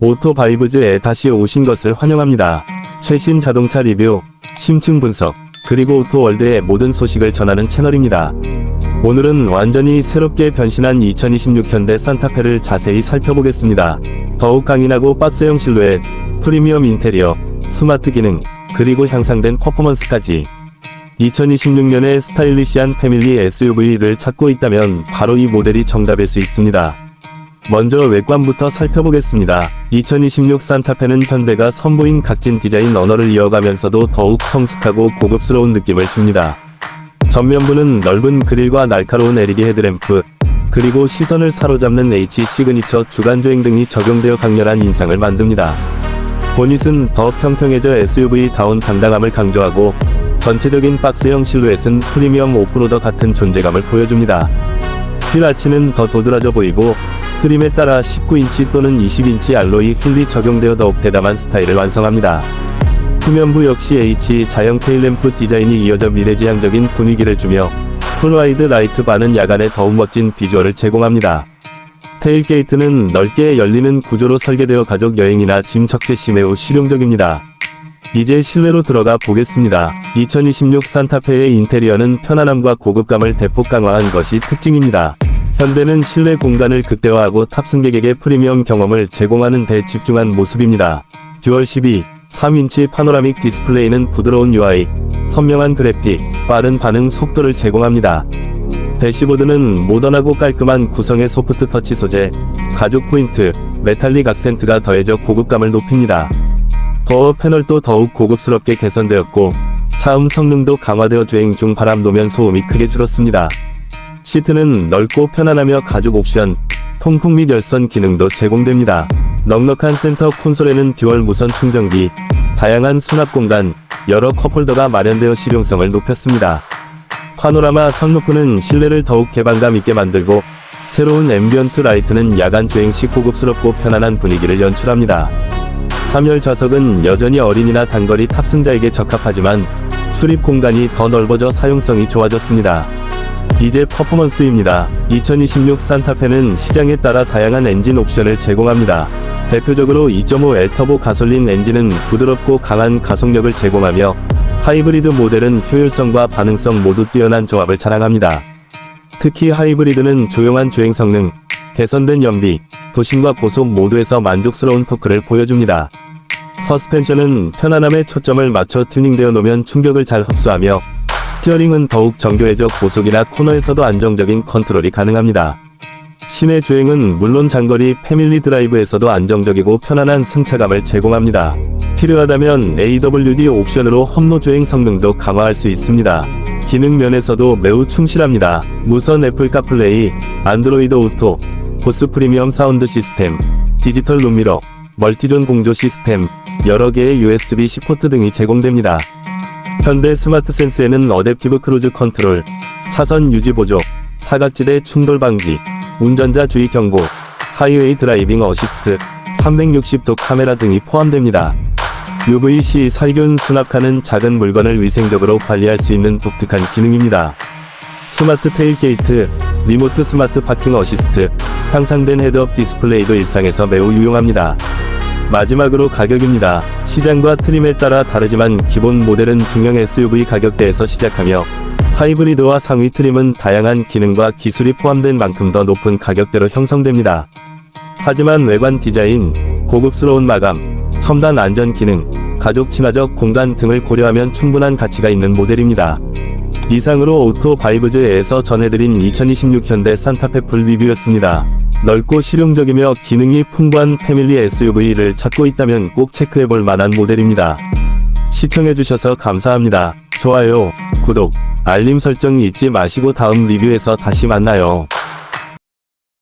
오토바이브즈에 다시 오신 것을 환영합니다. 최신 자동차 리뷰, 심층 분석, 그리고 오토월드의 모든 소식을 전하는 채널입니다. 오늘은 완전히 새롭게 변신한 2026 현대 산타페를 자세히 살펴보겠습니다. 더욱 강인하고 박스형 실루엣, 프리미엄 인테리어, 스마트 기능, 그리고 향상된 퍼포먼스까지 2026년에 스타일리시한 패밀리 SUV를 찾고 있다면 바로 이 모델이 정답일 수 있습니다. 먼저 외관부터 살펴보겠습니다. 2026 산타페는 현대가 선보인 각진 디자인 언어를 이어가면서도 더욱 성숙하고 고급스러운 느낌을 줍니다. 전면부는 넓은 그릴과 날카로운 LED 헤드램프, 그리고 시선을 사로잡는 H 시그니처 주간주행 등이 적용되어 강렬한 인상을 만듭니다. 보닛은 더 평평해져 SUV다운 당당함을 강조하고 전체적인 박스형 실루엣은 프리미엄 오프로더 같은 존재감을 보여줍니다. 휠 아치는 더 도드라져 보이고 트림에 따라 19인치 또는 20인치 알로이 휠이 적용되어 더욱 대담한 스타일을 완성합니다. 후면부 역시 H 자형 테일램프 디자인이 이어져 미래지향적인 분위기를 주며 풀와이드 라이트 바는 야간에 더욱 멋진 비주얼을 제공합니다. 테일게이트는 넓게 열리는 구조로 설계되어 가족 여행이나 짐 적재 시 매우 실용적입니다. 이제 실내로 들어가 보겠습니다. 2026 산타페의 인테리어는 편안함과 고급감을 대폭 강화한 것이 특징입니다. 현대는 실내 공간을 극대화하고 탑승객에게 프리미엄 경험을 제공하는 데 집중한 모습입니다. 듀얼 12, 3인치 파노라믹 디스플레이는 부드러운 UI, 선명한 그래픽, 빠른 반응 속도를 제공합니다. 대시보드는 모던하고 깔끔한 구성의 소프트 터치 소재, 가죽 포인트, 메탈릭 악센트가 더해져 고급감을 높입니다. 도어 패널도 더욱 고급스럽게 개선되었고, 차음 성능도 강화되어 주행 중 바람 노면 소음이 크게 줄었습니다. 시트는 넓고 편안하며 가죽 옵션, 통풍 및 열선 기능도 제공됩니다. 넉넉한 센터 콘솔에는 듀얼 무선 충전기, 다양한 수납 공간, 여러 컵홀더가 마련되어 실용성을 높였습니다. 파노라마 선루프는 실내를 더욱 개방감 있게 만들고 새로운 앰비언트 라이트는 야간 주행 시 고급스럽고 편안한 분위기를 연출합니다. 3열 좌석은 여전히 어린이나 단거리 탑승자에게 적합하지만 출입 공간이 더 넓어져 사용성이 좋아졌습니다. 이제 퍼포먼스입니다. 2026 산타페는 시장에 따라 다양한 엔진 옵션을 제공합니다. 대표적으로 2.5 L터보 가솔린 엔진은 부드럽고 강한 가속력을 제공하며 하이브리드 모델은 효율성과 반응성 모두 뛰어난 조합을 자랑합니다. 특히 하이브리드는 조용한 주행 성능, 개선된 연비, 도심과 고속 모두에서 만족스러운 토크를 보여줍니다. 서스펜션은 편안함에 초점을 맞춰 튜닝되어 놓으면 충격을 잘 흡수하며 스티어링은 더욱 정교해져 고속이나 코너에서도 안정적인 컨트롤이 가능합니다. 시내 주행은 물론 장거리 패밀리 드라이브에서도 안정적이고 편안한 승차감을 제공합니다. 필요하다면 AWD 옵션으로 험로 주행 성능도 강화할 수 있습니다. 기능 면에서도 매우 충실합니다. 무선 애플 카플레이, 안드로이드 오토, 보스 프리미엄 사운드 시스템, 디지털 룸미러, 멀티존 공조 시스템, 여러 개의 USB-C 포트 등이 제공됩니다. 현대 스마트 센스에는 어댑티브 크루즈 컨트롤, 차선 유지 보조, 사각지대 충돌 방지, 운전자 주의 경고, 하이웨이 드라이빙 어시스트, 360도 카메라 등이 포함됩니다. UVC 살균 수납하는 작은 물건을 위생적으로 관리할 수 있는 독특한 기능입니다. 스마트 테일 게이트, 리모트 스마트 파킹 어시스트, 향상된 헤드업 디스플레이도 일상에서 매우 유용합니다. 마지막으로 가격입니다. 시장과 트림에 따라 다르지만 기본 모델은 중형 SUV 가격대에서 시작하며 하이브리드와 상위 트림은 다양한 기능과 기술이 포함된 만큼 더 높은 가격대로 형성됩니다. 하지만 외관 디자인, 고급스러운 마감, 첨단 안전 기능, 가족 친화적 공간 등을 고려하면 충분한 가치가 있는 모델입니다. 이상으로 오토 바이브즈에서 전해드린 2026 현대 산타페 풀 리뷰였습니다. 넓고 실용적이며 기능이 풍부한 패밀리 SUV를 찾고 있다면 꼭 체크해볼 만한 모델입니다. 시청해주셔서 감사합니다. 좋아요, 구독, 알림 설정 잊지 마시고 다음 리뷰에서 다시 만나요.